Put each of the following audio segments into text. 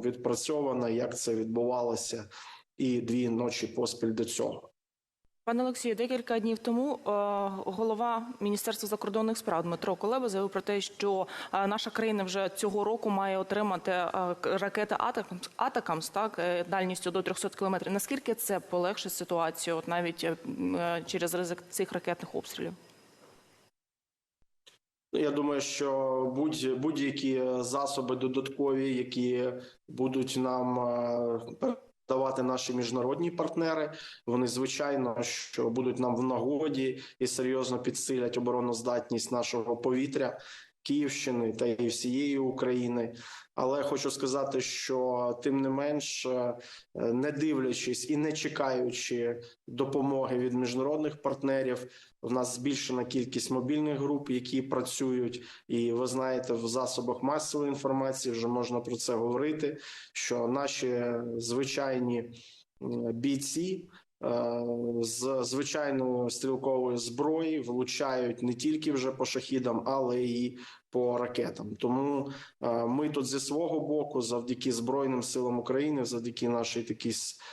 відпрацьована, як це відбувалося і дві ночі поспіль до цього. Пане Олексію, декілька днів тому е, голова Міністерства закордонних справ Дмитро Кулеба заявив про те, що е, наша країна вже цього року має отримати е, ракети «Атакамс», «Атакамс», так дальністю до 300 кілометрів. Наскільки це полегшить ситуацію, навіть через ризик цих ракетних обстрілів? Ну, Я думаю, що будь, будь-які засоби додаткові, які будуть нам е, передавати наші міжнародні партнери, вони звичайно що будуть нам в нагоді і серйозно підсилять обороноздатність нашого повітря. Київщини та і всієї України, але хочу сказати, що тим не менш, е, не дивлячись і не чекаючи допомоги від міжнародних партнерів, в нас збільшена кількість мобільних груп, які працюють, і ви знаєте, в засобах масової інформації вже можна про це говорити. Що наші звичайні бійці е, з звичайної стрілкової зброї влучають не тільки вже по шахідам, але і по ракетам. Тому е, ми тут зі свого боку, завдяки Збройним силам України, завдяки нашій такій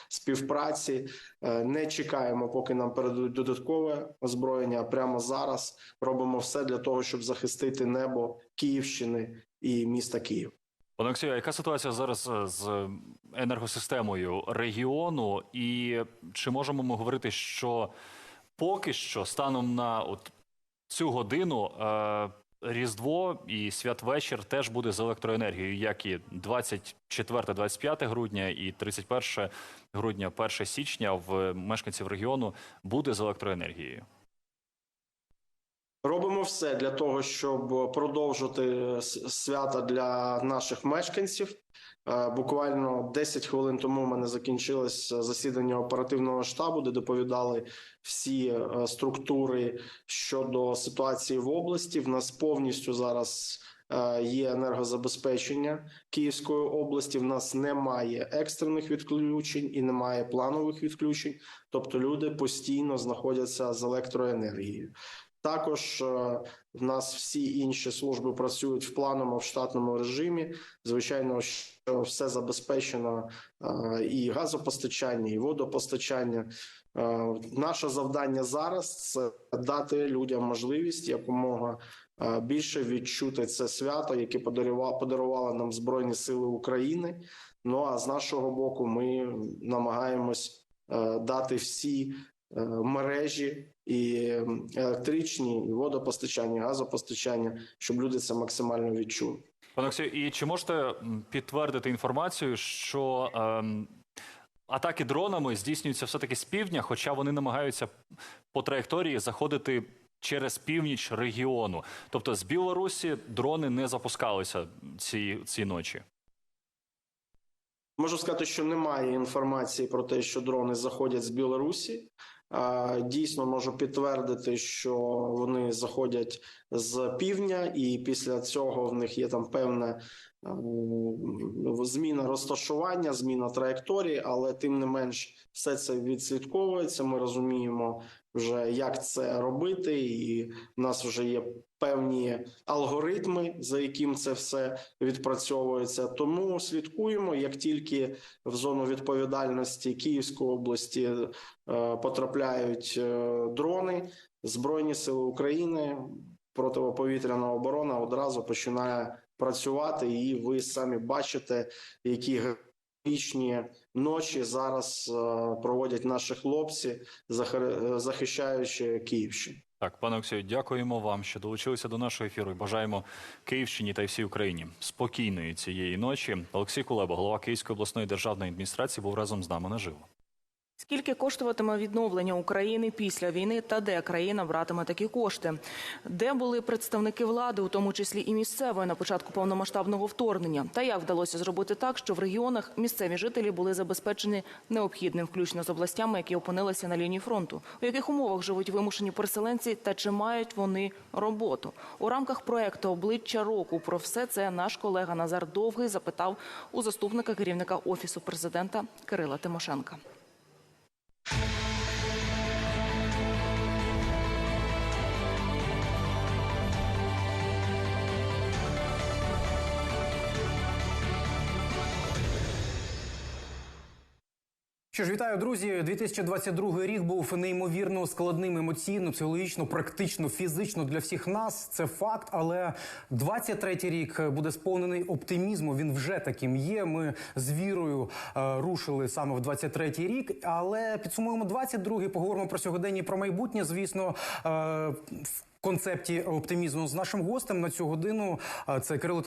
співпраці, е, не чекаємо, поки нам передадуть додаткове озброєння. Прямо зараз робимо все для того, щоб захистити небо Київщини і міста Київ. Олексію, яка ситуація зараз е, з енергосистемою регіону? І чи можемо ми говорити, що поки що станом на от цю годину Різдво і святвечір теж буде з електроенергією, як і 24-25 грудня і 31 грудня, 1 січня в мешканців регіону буде з електроенергією. Робимо все для того, щоб продовжити свята для наших мешканців. Е, Буквально 10 хвилин тому в мене закінчилось засідання оперативного штабу, де доповідали всі е, структури щодо ситуації в області. В нас повністю зараз е, є енергозабезпечення Київської області. В нас немає екстрених відключень і немає планових відключень. Тобто люди постійно знаходяться з електроенергією. Також е, в нас всі інші служби працюють в плановому в штатному режимі. Звичайно, що все забезпечено е, і газопостачання, і водопостачання. Е, Наше завдання зараз це дати людям можливість якомога більше відчути це свято, яке подарувала подарували нам Збройні Сили України. Ну а з нашого боку, ми намагаємось дати всі мережі і електричні, і водопостачання, і газопостачання, щоб люди це максимально відчули. Пане Олексію, і чи можете підтвердити інформацію, що ем, атаки дронами здійснюються все-таки з півдня, хоча вони намагаються по траєкторії заходити через північ регіону? Тобто з Білорусі дрони не запускалися ці, ці ночі. Можу сказати, що немає інформації про те, що дрони заходять з Білорусі. Дійсно, можу підтвердити, що вони заходять з півдня, і після цього в них є там певна е, зміна розташування, зміна траєкторії, але тим не менш все це відслідковується. Ми розуміємо вже, як це робити, і в нас вже є певні алгоритми, за яким це все відпрацьовується. Тому слідкуємо, як тільки в зону відповідальності Київської області е, потрапляють е, дрони, Збройні Сили України, протиповітряна оборона одразу починає працювати, і ви самі бачите, які героїчні ночі зараз е, проводять наші хлопці, захи- захищаючи Київщину. Так, пане Олексію, дякуємо вам, що долучилися до нашого ефіру. і Бажаємо Київщині та й всій Україні спокійної цієї ночі. Олексій Кулеба, голова Київської обласної державної адміністрації, був разом з нами наживо. Скільки коштуватиме відновлення України після війни та де країна братиме такі кошти? Де були представники влади, у тому числі і місцевої, на початку повномасштабного вторгнення? Та як вдалося зробити так, що в регіонах місцеві жителі були забезпечені необхідним, включно з областями, які опинилися на лінії фронту? У яких умовах живуть вимушені переселенці та чи мають вони роботу? У рамках проекту обличчя року про все це наш колега Назар Довгий запитав у заступника керівника офісу президента Кирила Тимошенка. Що ж, вітаю, друзі. 2022 рік був неймовірно складним емоційно, психологічно, практично, фізично для всіх нас. Це факт. Але 23-й рік буде сповнений оптимізму. Він вже таким є. Ми з вірою е, рушили саме в 23-й рік. Але підсумуємо 22-й, поговоримо про сьогодення і про майбутнє. Звісно, е, в концепті оптимізму з нашим гостем на цю годину. е, Це Кирило